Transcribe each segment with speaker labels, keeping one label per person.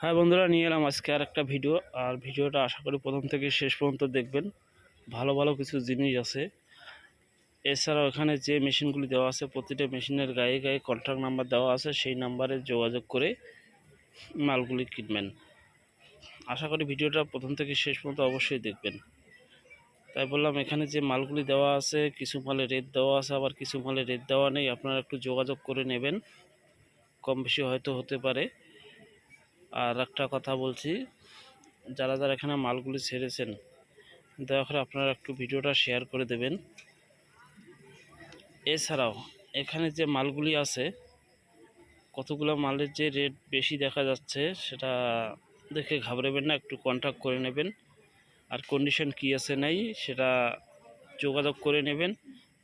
Speaker 1: হ্যাঁ বন্ধুরা, নিয়ে এলাম আজকে আর একটা ভিডিও। আর ভিডিওটা আশা করি প্রথম থেকে শেষ পর্যন্ত দেখবেন। ভালো ভালো কিছু জিনিস আছে। এছাড়াও এখানে যে মেশিনগুলি দেওয়া আছে, প্রতিটা মেশিনের গায়ে গায়ে কন্ট্যাক্ট নাম্বার দেওয়া আছে। সেই নাম্বারে যোগাযোগ করে মালগুলি কিনবেন। আশা করি ভিডিওটা প্রথম থেকে শেষ পর্যন্ত অবশ্যই দেখবেন। তাই বললাম, এখানে যে মালগুলি দেওয়া আছে, কিছু মালে রেট দেওয়া আছে, আবার কিছু মালে রেট দেওয়া নেই, আপনারা একটু যোগাযোগ করে নেবেন। কম বেশি হয়তো হতে পারে। আর একটা কথা বলছি, যারা যারা এখানে মালগুলি ছেড়েছেন, দয়া করে আপনারা একটু ভিডিওটা শেয়ার করে দেবেন। এছাড়াও, এখানে যে মালগুলি আছে, কতগুলো মালের যে রেট বেশি দেখা যাচ্ছে, সেটা দেখে ঘাবড়াবেন না, একটু কন্ট্যাক্ট করে নেবেন। আর কন্ডিশন কী আছে নাই, সেটা যোগাযোগ করে নেবেন।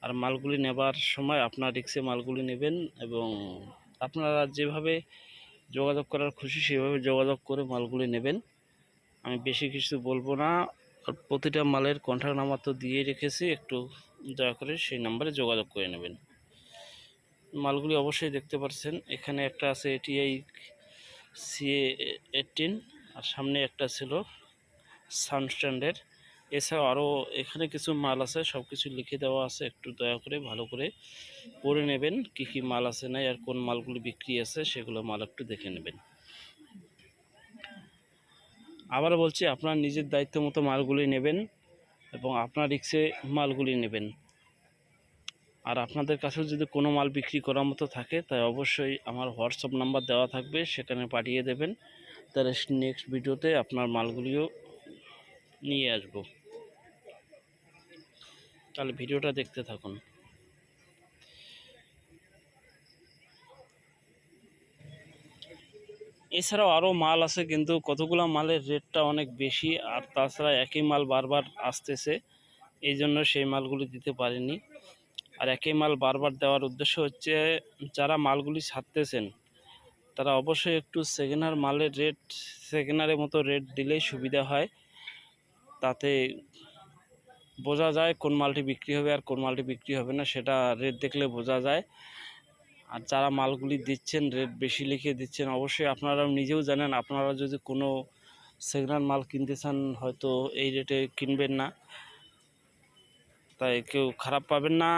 Speaker 1: আর মালগুলি নেবার সময় আপনার রিক্সে মালগুলি নেবেন এবং আপনারা যেভাবে যোগাযোগ করার খুশি, সেভাবে যোগাযোগ করে মালগুলি নেবেন। আমি বেশি কিছু বলব না। আর প্রতিটা মালের কন্ট্যাক্ট নাম্বার তো দিয়ে রেখেছি, একটু দয়া করে সেই নাম্বারে যোগাযোগ করে নেবেন। মালগুলি অবশ্যই দেখতে পাচ্ছেন, এখানে একটা আছে এটিআই সিএ এইটিন আর সামনে একটা ছিল সানস্ট্যান্ডের এছাড়াও আরও এখানে কিছু মাল আছে সব কিছু লিখে দেওয়া আছে, একটু দয়া করে ভালো করে পড়ে নেবেন, কি কি মাল আছে, নাই, আর কোন মালগুলি বিক্রি আছে, সেগুলো মাল একটু দেখে নেবেন। আবার বলছি, আপনার নিজের দায়িত্ব মতো মালগুলি নেবেন এবং আপনার রিক্সে মালগুলি নেবেন। আর আপনাদের কাছেও যদি কোনো মাল বিক্রি করার মতো থাকে, তাই অবশ্যই আমার হোয়াটসঅ্যাপ নাম্বার দেওয়া থাকবে, সেখানে পাঠিয়ে দেবেন। তাহলে নেক্সট ভিডিওতে আপনার মালগুলিও নিয়ে আসব। তাহলে ভিডিওটা দেখতে থাকুন। এছাড়াও আরও মাল আছে, কিন্তু কতগুলো মালের রেটটা অনেক বেশি, আর তাছাড়া একই মাল বারবার আসতেছে, এই জন্য সেই মালগুলি দিতে পারিনি। আর একই মাল বারবার দেওয়ার উদ্দেশ্য হচ্ছে, যারা মালগুলি ছাড়তেছেন, তারা অবশ্যই একটু সেকেন্ড মালের রেট সেকেন্ড মতো রেট দিলেই সুবিধা হয়, তাতে বোঝা যায় কোন মালটি বিক্রি হবে আর কোন মালটি বিক্রি হবে না, সেটা রেট দেখলে বোঝা যায়। আর যারা মালগুলি দিচ্ছেন রেট বেশি লিখে দিচ্ছেন, অবশ্যই আপনারা নিজেও জানেন, আপনারা যদি কোনো সেকেন্ড মাল কিনতে চান, হয়তো এই রেটে কিনবেন না। তাই কেউ খারাপ পাবেন না।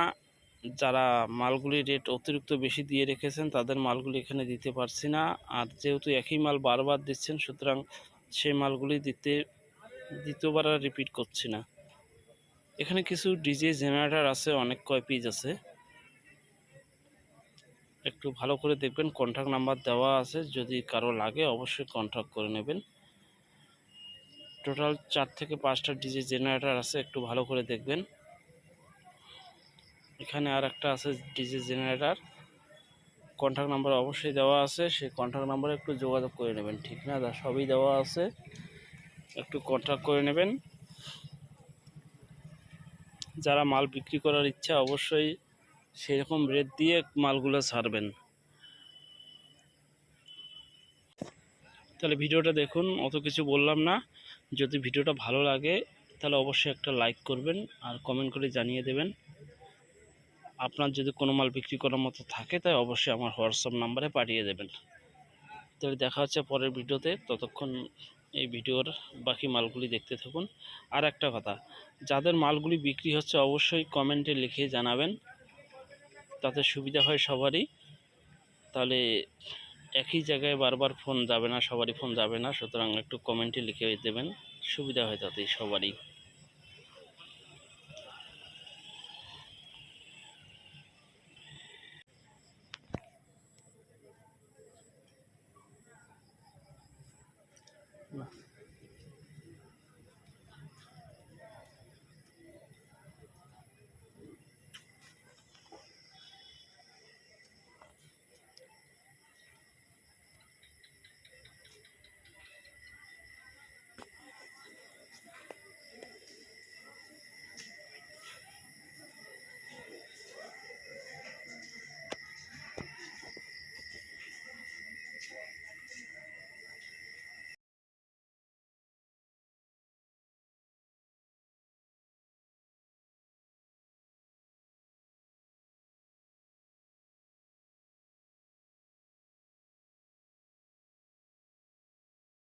Speaker 1: যারা মালগুলি রেট অতিরিক্ত বেশি দিয়ে রেখেছেন, তাদের মালগুলি এখানে দিতে পারছি না। আর যেহেতু একই মাল বারবার দিচ্ছেন, সুতরাং সেই মালগুলি দিতে, দ্বিতীয়বার আর রিপিট করছি না। এখানে কিছু ডিজে জেনারেটার আছে, অনেক কয় পিস আছে। একটু ভালো করে দেখবেন কন্ট্যাক্ট নাম্বার দেওয়া আছে, যদি কারও লাগে অবশ্যই কন্ট্যাক্ট করে নেবেন। টোটাল চার থেকে পাঁচটা ডিজে জেনারেটার আছে, একটু ভালো করে দেখবেন। এখানে আর একটা আছে ডিজে জেনারেটার। কন্ট্যাক্ট নাম্বার অবশ্যই দেওয়া আছে, সেই কন্ট্যাক্ট নাম্বারে একটু যোগাযোগ করে নেবেন, ঠিক না? সবই দেওয়া আছে। একটু কন্ট্যাক্ট করে নেবেন। যারা মাল বিক্রি করার ইচ্ছা অবশ্যই সেরকম রেট দিয়ে মালগুলো ছাড়বেন। তাহলে ভিডিওটা দেখুন, অত কিছু বললাম না। যদি ভিডিওটা ভালো লাগে, তাহলে অবশ্যই একটা লাইক করবেন আর কমেন্ট করে জানিয়ে দেবেন। আপনার যদি কোনো মাল বিক্রি করার মতো থাকে, তাই অবশ্যই আমার হোয়াটসঅ্যাপ নাম্বারে পাঠিয়ে দেবেন। তাহলে দেখা হচ্ছে পরের ভিডিওতে। ততক্ষণ এই ভিডিওর বাকি মালগুলি দেখতে থাকুন। আর একটা কথা, যাদের মালগুলি বিক্রি হচ্ছে অবশ্যই কমেন্টে লিখে জানাবেন। তাতে সুবিধা হয় সবারই। তাহলে একই জায়গায় বারবার ফোন যাবে না, সবারই ফোন যাবে না, সুতরাং একটু কমেন্টে লিখে দেবেন। সুবিধা হয় তাতে সবারই।